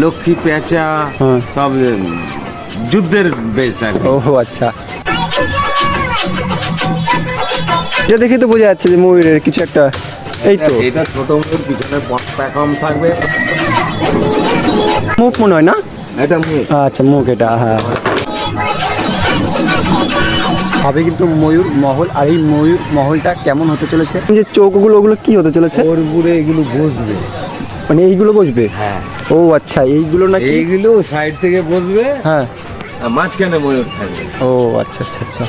লক্ষ্মী পেঁচা হ্যাঁ। সব উম, যুদ্ধের বেশ আর কি। ও আচ্ছা। এটা দেখে তো বোঝা যাচ্ছে যে ময়ূরের কিছু একটা। এই তো। এটা ছোট মুখ পিছনে পটটা কম থাকবে। মুখ মনে হয় না? এটা মুখ। আচ্ছা মুখ এটা হ্যাঁ। হবে কিন্তু ময়ূর মহল আর এই ময়ূর মহলটা কেমন হতে চলেছে? যে চৌকগুলো ওগুলো কি হতে চলেছে? ওর উপরে এগুলো বসবে। মানে এইগুলো বসবে? হ্যাঁ। ও আচ্ছা এইগুলো না এইগুলো সাইড থেকে বসবে। হ্যাঁ। মাঝখানে ময়ূর থাকবে। ও আচ্ছা আচ্ছা আচ্ছা।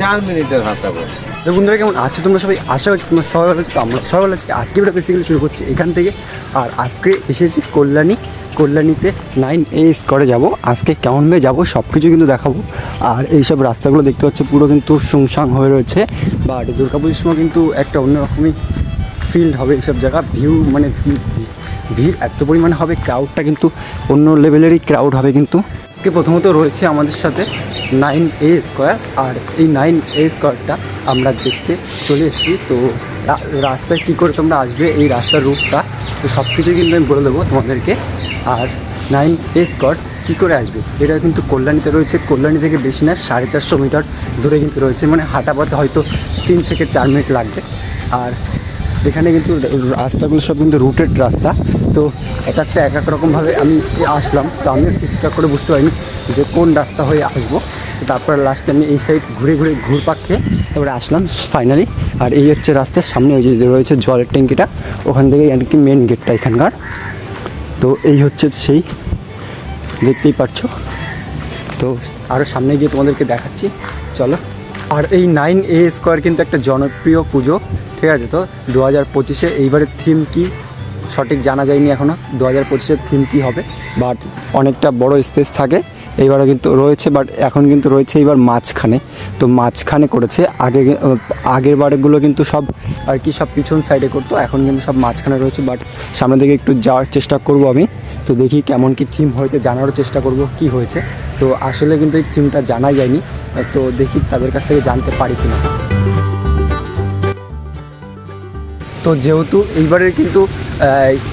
চার মিনিটের হাতটা বসবে তো বন্ধুরা কেমন আছো তোমরা সবাই আশা করছি তোমরা সবাই ভালো আছো আমরা সবাই ভালো আছি। আজকে ভিডিও বেসিক্যালি শুরু করছি এখান থেকে। আর আজকে এসেছি কল্যাণী কল্যাণীতে নাইন এ স্কোয়ারে যাব। আজকে কেমনভাবে যাব সব কিছু কিন্তু দেখাবো। আর এইসব রাস্তাগুলো দেখতে পাচ্ছ পুরো কিন্তু সুংসাং হয়ে রয়েছে। বাট দুর্গাপুজোর সময় কিন্তু একটা অন্যরকমই ফিল্ড হবে এইসব জায়গা ভিউ মানে ভিড় এত পরিমাণে হবে ক্রাউডটা কিন্তু অন্য লেভেলেরই ক্রাউড হবে কিন্তু। আজকে প্রথমত রয়েছে আমাদের সাথে নাইন এ স্কোয়ার আর এই নাইন এ স্কোয়ারটা আমরা দেখতে চলে এসেছি। তো রাস্তায় কী করে তোমরা আসবে এই রাস্তার রুটটা তো সব কিছুই কিন্তু আমি বলে দেবো তোমাদেরকে। আর নাইন এ স্কোয়ার কী করে আসবে? এটা কিন্তু কল্যাণীতে রয়েছে। কল্যাণী থেকে বেশি না, সাড়ে চারশো মিটার দূরে কিন্তু রয়েছে। মানে হাঁটা পথে হয়তো তিন থেকে চার মিনিট লাগবে। আর এখানে কিন্তু রাস্তাগুলো সব কিন্তু রুটেড রাস্তা। তো এক একটা, এক এক রকমভাবে আমি আসলাম। তো আমিও ঠিকঠাক করে বুঝতে পারিনি যে কোন রাস্তা হয়ে আসব। তারপর লাস্টে আমি এই সাইড ঘুরে ঘুরে ঘুরপাক খেয়ে তারপরে আসলাম ফাইনালি আর এই হচ্ছে রাস্তার সামনে, ওই যে রয়েছে জলের ট্যাঙ্কিটা। ওখান থেকে আর কি মেন গেটটা এখানকার। তো এই হচ্ছে সেই, দেখতেই পাচ্ছ। তো আরও সামনে গিয়ে তোমাদেরকে দেখাচ্ছি। চলো। আর এই নাইন এ স্কোয়ার কিন্তু একটা জনপ্রিয় পুজো, ঠিক আছে তো? দু হাজার পঁচিশে এইবারের থিম কি? সঠিক জানা যায়নি এখনও দু হাজার পঁচিশের থিম কী হবে? বাট অনেকটা বড় স্পেস থাকে। এইবারও কিন্তু রয়েছে বাট এখন কিন্তু রয়েছে এইবার মাঝখানে। তো মাঝখানে করেছে। আগে, আগের বারেগুলো কিন্তু সব আর কি সব পিছন সাইডে করতো। এখন কিন্তু সব মাঝখানে রয়েছে বাট সামনের দিকে একটু যাওয়ার চেষ্টা করব আমি। তো দেখি কেমন কি থিম হয়েছে জানারও চেষ্টা করব কি হয়েছে। তো আসলে কিন্তু এই থিমটা জানা যায়নি। তো দেখি তাদের কাছ থেকে জানতে পারি কিনা। তো যেহেতু এইবারের কিন্তু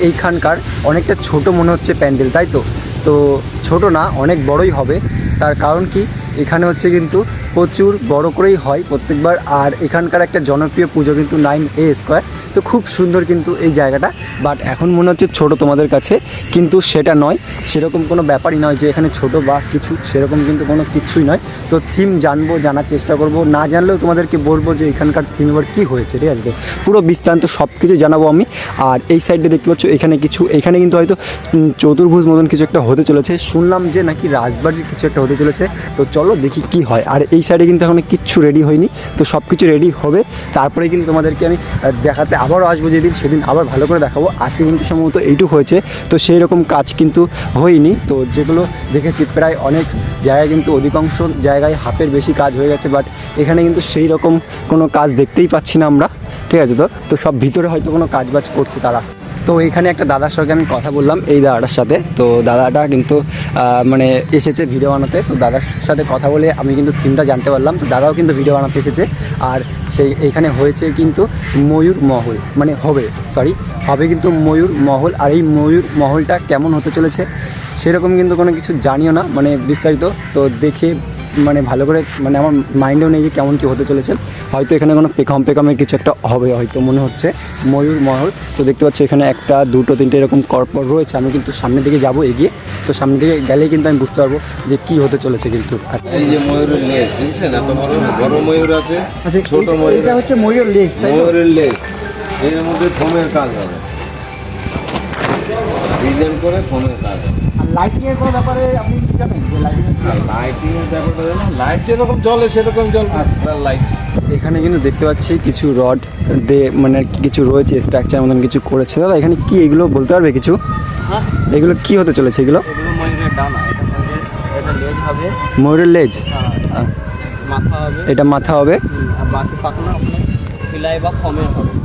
এইখানকার অনেকটা ছোট মনে হচ্ছে প্যান্ডেল, তাই তো? তো ছোট না, অনেক বড়ই হবে। তার কারণ কি? এখানে হচ্ছে কিন্তু প্রচুর বড় করেই হয় প্রত্যেকবার। আর এখানকার একটা জনপ্রিয় পুজো কিন্তু নাইন এ স্কোয়ার। তো খুব সুন্দর কিন্তু এই জায়গাটা। বাট এখন মনে হচ্ছে ছোট তোমাদের কাছে। কিন্তু সেটা নয়, সেরকম কোনো ব্যাপারই নয় যে এখানে ছোট বা কিছু, সেরকম কিন্তু কোনো কিছুই নয়। তো থিম জানব, জানার চেষ্টা করব। না জানলেও তোমাদেরকে বলব যে এখানকার থিম এবার কী হয়েছে, ঠিক আছে? পুরো বিস্তান্ত সব কিছু জানাব আমি। আর এই সাইডে দেখতে পাচ্ছ, এখানে কিছু, এখানে কিন্তু হয়তো চতুর্ভুজ মতন কিছু একটা হতে চলেছে। শুনলাম যে নাকি রাজবাড়ির কিছু একটা হতে চলেছে। তো চলো দেখি কি হয়। আর এই সাইডে কিন্তু এখনও কিচ্ছু রেডি হয়নি। তো সব কিছু রেডি হবে। তারপরে কিন্তু তোমাদেরকে আমি দেখাতে আবারও আসব যেদিন, সেদিন আবার ভালো করে দেখাবো। আজকে কিন্তু সম্ভবত এইটুক হয়েছে। তো সেই রকম কাজ কিন্তু হয়নি। তো যেগুলো দেখেছি, প্রায় অনেক জায়গায় কিন্তু অধিকাংশ জায়গায় হাফের বেশি কাজ হয়ে গেছে। বাট এখানে কিন্তু সেই রকম কোনো কাজ দেখতেই পাচ্ছি না আমরা। ঠিক আছে তো? তো সব ভিতরে হয়তো কোনো কাজ বাজ করছে তারা। তো এখানে একটা দাদার সঙ্গে আমি কথা বললাম, এই দাদাটার সাথে। তো দাদাটা কিন্তু মানে এসেছে ভিডিও বানাতে। তো দাদার সাথে কথা বলে আমি কিন্তু থিমটা জানতে পারলাম। তো দাদাও কিন্তু ভিডিও বানাতে এসেছে। আর সেই, এখানে হয়েছে কিন্তু ময়ূর মহল মানে হবে সরি হবে কিন্তু ময়ূর মহল। আর এই ময়ূর মহলটা কেমন হতে চলেছে, সেরকম কিন্তু কোনো কিছু জানিও না মানে বিস্তারিত। তো দেখে মানে ভালো করে মানে আমার মাইন্ডেও নেই যে কেমন কী হতে চলেছে। হয়তো এখানে কোনো পেকম পেকমের কিছু একটা হবে হয়তো মনে হচ্ছে। ময়ূর মহল। তো দেখতে পাচ্ছি এখানে একটা দুটো তিনটে এরকম করপর রয়েছে। আমি কিন্তু সামনের দিকে যাব এগিয়ে। তো সামনের দিকে গেলেই কিন্তু আমি বুঝতে পারব যে কি হতে চলেছে কিন্তু। এই যে ময়ূরের লেজ বুঝছেন? এত বড় বড় ময়ূর আছে আচ্ছা ছোট ময়ূর এটা হচ্ছে ময়ূর লেজ ময়ূরের লেজ। এর মধ্যে ফোমের কাজ হবে। ডিজাইন করে ফোমের কাজ আর লাইটিং এর কোনো ব্যাপারে আপনি কি জানেন? যে লাইটিং লাইটিং এর ব্যাপারটা জানো লাইট যেরকম জ্বলে সেরকম আচ্ছা। লাইট এখানে কিন্তু দেখতে পাচ্ছি কিছু রড দিয়ে মানে আর কি কিছু রয়েছে স্ট্রাকচার মতন কিছু করেছে। দাদা এখানে কি এগুলো বলতে পারবে কিছু? হ্যাঁ। এগুলো কি হতে চলেছে এগুলো? ময়ূরের লেজ মাথা এটা মাথা হবে? বাকি পাখনা আপনার? ফিলাই বা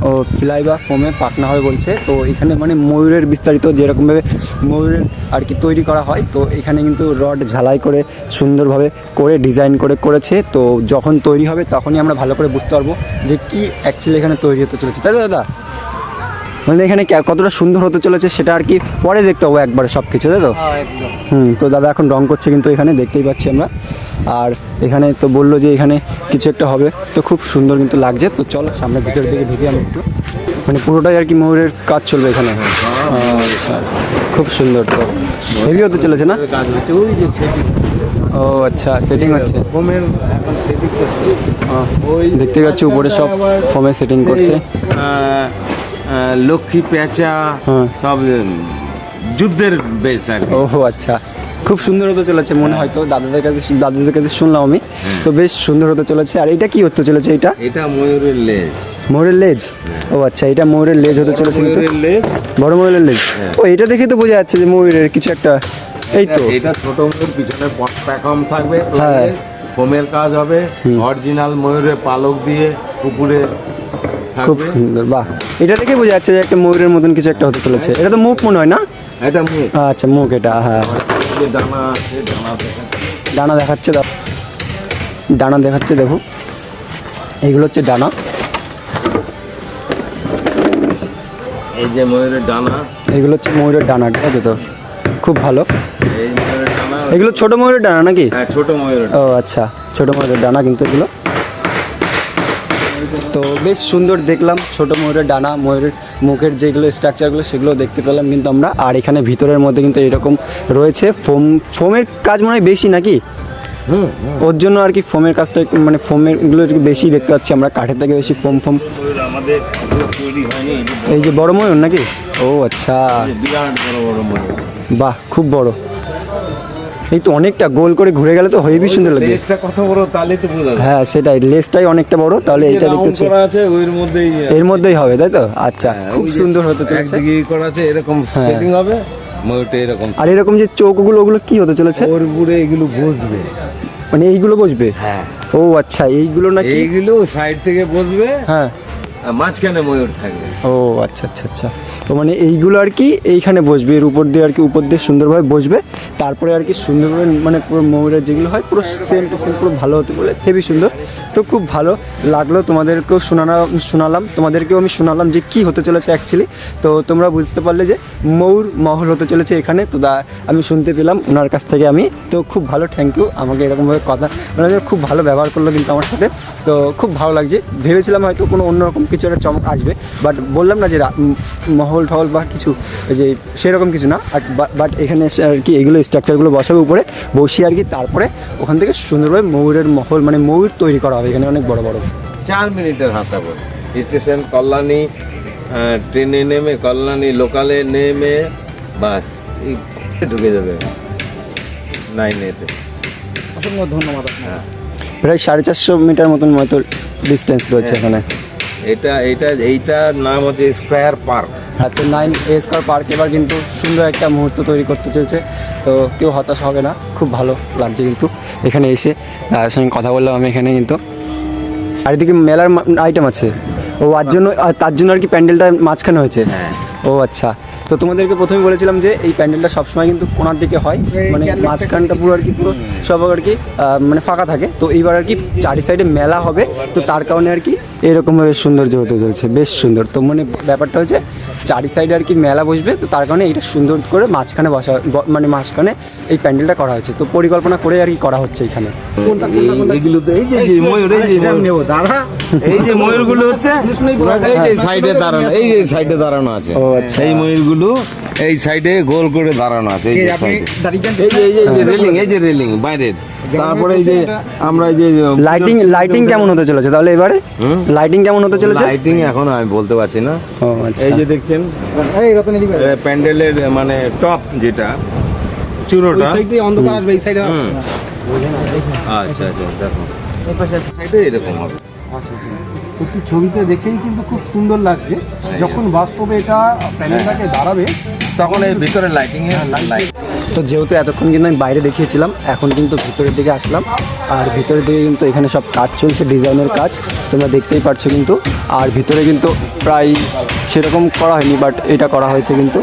ও, ফ্লাই বা ফোমে পাকনা হয় বলছে। তো এখানে মানে ময়ূরের বিস্তারিত যেরকমভাবে ময়ূরের আর কি তৈরি করা হয়, তো এখানে কিন্তু রড ঝালাই করে সুন্দরভাবে করে ডিজাইন করে করেছে। তো যখন তৈরি হবে তখনই আমরা ভালো করে বুঝতে পারব যে কি অ্যাকচুয়ালি এখানে তৈরি হতে চলেছে। তাই দাদা? মানে এখানে কতটা সুন্দর হতে চলেছে সেটা আর কি পরে দেখতে পাবো একবারে সব কিছু তাই তো? হ্যাঁ হুম তো দাদা এখন রং করছে কিন্তু এখানে দেখতেই পাচ্ছি আমরা। আর এখানে তো বলল যে এখানে কিছু একটা হবে তো খুব সুন্দর কিন্তু লাগছে। তো চলো সামনে ভিতরের দিকে ঢুকি আমি একটু। মানে পুরোটাই আর কি ময়ূরের কাজ চলবে এখানে। আচ্ছা খুব সুন্দর তো। হেভি হতে চলেছে না? ও আচ্ছা সেটিং হচ্ছে। ওই দেখতে পাচ্ছি উপরে সব ফোমে সেটিং করছে। লক্ষ্মী পেঁচা হ্যাঁ। সব যুদ্ধের বেশ আর ও আচ্ছা। খুব সুন্দর হতে চলেছে মনে হয় তো দাদাদের কাছে দাদাদের কাছে শুনলাম আমি। তো বেশ সুন্দর হতে চলেছে। আর এটা কি হতে চলেছে এটা? এটা ময়ূরের লেজ। ময়ূরের লেজ? ও আচ্ছা এটা ময়ূরের লেজ হতে চলেছে ময়ূরের লেজ। বড় ময়ূরের লেজ। হ্যাঁ। ও এটা দেখে তো বোঝা যাচ্ছে যে ময়ূরের কিছু একটা। এই তো। এটা ছোট ময়ূর পিছনে পটটা কম থাকবে। হ্যাঁ। ফোমের কাজ হবে। অরিজিনাল ময়ূরের পালক দিয়ে উপরে খুব সুন্দর বাহ। এটা দেখে বোঝা যাচ্ছে যে একটা ময়ূরের মতন কিছু একটা হতে চলেছে। এটা তো মুখ মনে হয় না? এটা মুখ। আচ্ছা মুখ এটা হ্যাঁ ডানা আছে ডানা ডানা দেখাচ্ছে ডানা দেখাচ্ছে দেখো। এইগুলো হচ্ছে ডানা। এই যে ময়ূরের ডানা। এগুলো হচ্ছে ময়ূরের ডানা ঠিক আছে তো? খুব ভালো। এগুলো ছোট ময়ূরের ডানা নাকি? হ্যাঁ ছোট ময়ূরের ও আচ্ছা ছোট ময়ূরের ডানা কিন্তু এগুলো। তো বেশ সুন্দর দেখলাম ছোট ময়ূরের ডানা ময়ূরের মুখের যেগুলো স্ট্রাকচারগুলো সেগুলো দেখতে পেলাম। কিন্তু আমরা আর এখানে ভিতরের মধ্যে কিন্তু এরকম রয়েছে ফোম ফোমের কাজ মনে হয় বেশি নাকি? ওর জন্য আর কি ফোমের কাজটা মানে ফোমেরগুলো একটু বেশি দেখতে পাচ্ছি আমরা। কাঠের থেকে বেশি ফোম ফোম। এই যে এই যে বড় ময়ূর নাকি? ও আচ্ছা। বিরাট বড় বড় ময়ূর। বাহ খুব বড়। এই তো অনেকটা গোল করে ঘুরে গেলে তো হেবি সুন্দর লাগে। লেজটা কত বড় তাহলে তো বোঝা হ্যাঁ সেটাই লেজটাই অনেকটা বড় তাহলে এইটা রাউন্ড দেখতে করা আছে ওর মধ্যেই এর মধ্যেই হবে তাই তো? আচ্ছা হ্যাঁ, খুব সুন্দর হতে চলেছে। একদিকে করা আছে এরকম হ্যাঁ। সেটিং হবে ময়ূরটা এরকম। আর এরকম যে চোখগুলো ওগুলো কি হতে চলেছে? ওর উপরে এগুলো বসবে। মানে এইগুলো বসবে? হ্যাঁ। ও আচ্ছা এইগুলো নাকি এইগুলো সাইড থেকে বসবে হ্যাঁ। মাঝখানে ময়ূর থাকবে। ও আচ্ছা আচ্ছা আচ্ছা। তো মানে এইগুলো আর কি এইখানে বসবে, এর উপর দিয়ে আর কি, উপর দিয়ে সুন্দরভাবে বসবে। তারপরে আর কি সুন্দরভাবে মানে পুরো ময়ূরের যেগুলো হয়, পুরো সেম টু সেম পুরো ভালো হতে বলে, হেভি সুন্দর। তো খুব ভালো লাগল তোমাদেরকেও শোনানো, শোনালাম। তোমাদেরকেও আমি শোনালাম যে কি হতে চলেছে অ্যাকচুয়ালি তো তোমরা বুঝতে পারলে যে ময়ূর মহল হতে চলেছে এখানে। তো দা, আমি শুনতে পেলাম, ওনার কাছ থেকে আমি। তো খুব ভালো থ্যাংক ইউ আমাকে এরকমভাবে কথা মানে খুব ভালো ব্যবহার করল কিন্তু আমার সাথে। তো খুব ভালো লাগছে। ভেবেছিলাম হয়তো কোনো অন্যরকম কিছু একটা চমক আসবে। বাট বললাম না যে মহল টহল বা কিছু যে সেরকম কিছু না। বাট এখানে এসে আর কি এগুলো স্ট্রাকচারগুলো বসাবে উপরে। বসিয়ে আর কি তারপরে ওখান থেকে সুন্দরভাবে ময়ূরের মহল মানে ময়ূর তৈরি করা হবে। এখানে অনেক বড় বড়। চার মিনিটের হাতা পর স্টেশন কল্যাণী ট্রেনে নেমে কল্যাণী লোকালে নেমে বাস ঢুকে যাবে। নাইনেতে অসংখ্য ধন্যবাদ হ্যাঁ। প্রায় সাড়ে চারশো মিটার মতন মতো ডিস্টেন্স রয়েছে এখানে। এটা এটা এইটার নাম হচ্ছে স্কোয়ার পার্ক হাতে নাইন এসকার পার্ক এবার কিন্তু সুন্দর একটা মুহূর্ত তৈরি করতে চলেছে। তো কেউ হতাশ হবে না খুব ভালো লাগছে কিন্তু এখানে এসে। তার সঙ্গে কথা বললাম আমি এখানে কিন্তু। চারিদিকে মেলার আইটেম আছে। ও আর জন্য আর তার জন্য আর কি প্যান্ডেলটা মাঝখানে হয়েছে। হ্যাঁ। ও আচ্ছা। তো তোমাদেরকে প্রথমে বলেছিলাম যে এই প্যান্ডেলটা সবসময় কিন্তু কোনার দিকে হয়। মানে মাঝখানটা পুরো আর কি পুরো সব আর কি মানে ফাঁকা থাকে। তো এইবার আর কি চারি সাইডে মেলা হবে। তো তার কারণে আর কি এরকমভাবে সৌন্দর্য হতে চলছে বেশ সুন্দর তো মানে ব্যাপারটা হচ্ছে চারি সাইডে আর কি মেলা বসবে তো তার কারণে এটা সুন্দর করে মাঝখানে বসা মানে মাঝখানে এই প্যান্ডেলটা করা হয়েছে তো পরিকল্পনা করে আর কি করা হচ্ছে এখানে তো এই যে যে ময়ূর এই যে ময়ূর দাদা এই যে ময়ূরগুলো হচ্ছে এই যে সাইডে দাঁড়ানো এই যে সাইডে দাঁড়ানো আছে ও, আচ্ছা। এই ময়ূরগুলো এই সাইডে গোল করে দাঁড়ানো আছে এই যে সাইডে এই যে এই এই যে রেলিং এই যে রেলিং বাইরের তারপরে এই যে আমরা এই যে লাইটিং লাইটিং কেমন হতে চলেছে? তাহলে এবারে? লাইটিং কেমন হতে চলেছে? লাইটিং এখন আমি বলতে পারছি না। আচ্ছা। এই যে দেখছেন এই প্যান্ডেলের মানে টপ যেটা চূড়োটা। অন্ধকার আসবে এই সাইডে হুম। আচ্ছা আচ্ছা দেখো। সাইডে এরকম হবে। একটি ছবিতে দেখেই কিন্তু খুব সুন্দর লাগছে। যখন বাস্তবে এটা প্যানেলটাকে দাঁড়াবে তখন এই ভিতরে লাইটিং এ লাইট তো যেহেতু এতক্ষণ কিন্তু আমি বাইরে দেখিয়েছিলাম, এখন কিন্তু ভিতরের দিকে আসলাম। আর ভিতরের দিকে কিন্তু এখানে সব কাজ চলছে, ডিজাইনের কাজ। তোমরা দেখতেই পাচ্ছ কিন্তু। আর ভিতরে কিন্তু প্রায় সেরকম করা হয়নি বাট এটা করা হয়েছে কিন্তু।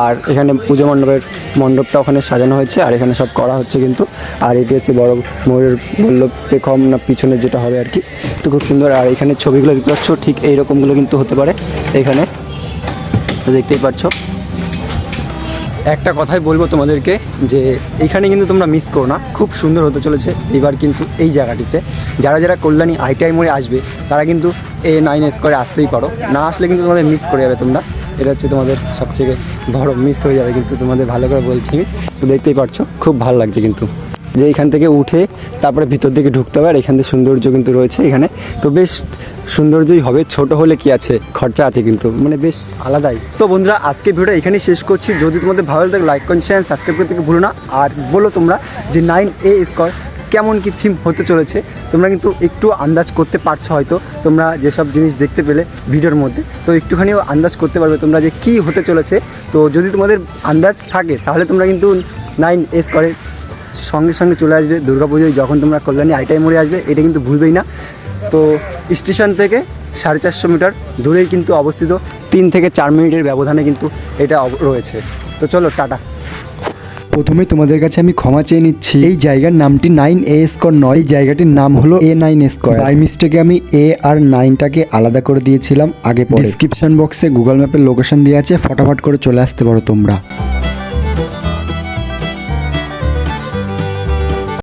আর এখানে পুজো মণ্ডপের মণ্ডপটা ওখানে সাজানো হয়েছে, আর এখানে সব করা হচ্ছে কিন্তু। আর এটি হচ্ছে বড় ময়ূরের বলল পেখম না পিছনে যেটা হবে আর কি। তো খুব সুন্দর। আর এখানে ছবিগুলো দেখতে পাচ্ছ, ঠিক এইরকমগুলো কিন্তু হতে পারে এখানে। তো দেখতেই পাচ্ছ। একটা কথাই বলব তোমাদেরকে যে এখানে কিন্তু তোমরা মিস করো না। খুব সুন্দর হতে চলেছে। এবার কিন্তু এই জায়গাটিতে যারা যারা কল্যাণী আইটিআই মোড়ে আসবে, তারা কিন্তু এ নাইন এস করে আসতেই পারো। না আসলে কিন্তু তোমাদের মিস করে যাবে তোমরা। এটা হচ্ছে তোমাদের সবথেকে বড় মিস হয়ে যাবে কিন্তু তোমাদের ভালো করে বলছি। দেখতেই পারছ, খুব ভালো লাগছে কিন্তু। যে এখান থেকে উঠে তারপরে ভিতর দিকে ঢুকতে হবে, আর এখান থেকে সৌন্দর্য কিন্তু রয়েছে এখানে। তো বেশ সৌন্দর্যই হবে, ছোট হলে কি আছে? খরচা আছে কিন্তু মানে বেশ আলাদাই। তো বন্ধুরা আজকে ভিডিও এখানেই শেষ করছি। যদি তোমাদের ভালো লাগে লাইক করেন শেয়ার সাবস্ক্রাইব করতে ভুলো না। আর বলো তোমরা যে নাইন এ স্কোয়ার কেমন কি থিম হতে চলেছে, তোমরা কিন্তু একটু আন্দাজ করতে পারছ হয়তো, তোমরা যেসব জিনিস দেখতে পেলে ভিডিওর মধ্যে। তো একটুখানিও আন্দাজ করতে পারবে তোমরা যে কি হতে চলেছে। তো যদি তোমাদের আন্দাজ থাকে, তাহলে তোমরা কিন্তু নাইন এস করে সঙ্গে সঙ্গে চলে আসবে দুর্গাপুজোয় যখন তোমরা কল্যাণী আইটাই মোড়ে আসবে এটা কিন্তু ভুলবেই না। তো স্টেশন থেকে সাড়ে চারশো মিটার দূরেই কিন্তু অবস্থিত তিন থেকে চার মিনিটের ব্যবধানে কিন্তু এটা অব- রয়েছে। তো চলো টাটা। প্রথমে তোমাদের কাছে আমি ক্ষমা চেয়ে নিচ্ছি। এই জায়গার নামটি নাইন এ স্কোর নয় এই জায়গাটির নাম হলো এ নাইন স্কোয়ার। বাই মিস্টেকে আমি এ আর নাইনটাকে আলাদা করে দিয়েছিলাম আগে পরে। ডিসক্রিপশন বক্সে গুগল ম্যাপের লোকেশন দিয়ে আছে ফটাফট করে চলে আসতে পারো তোমরা।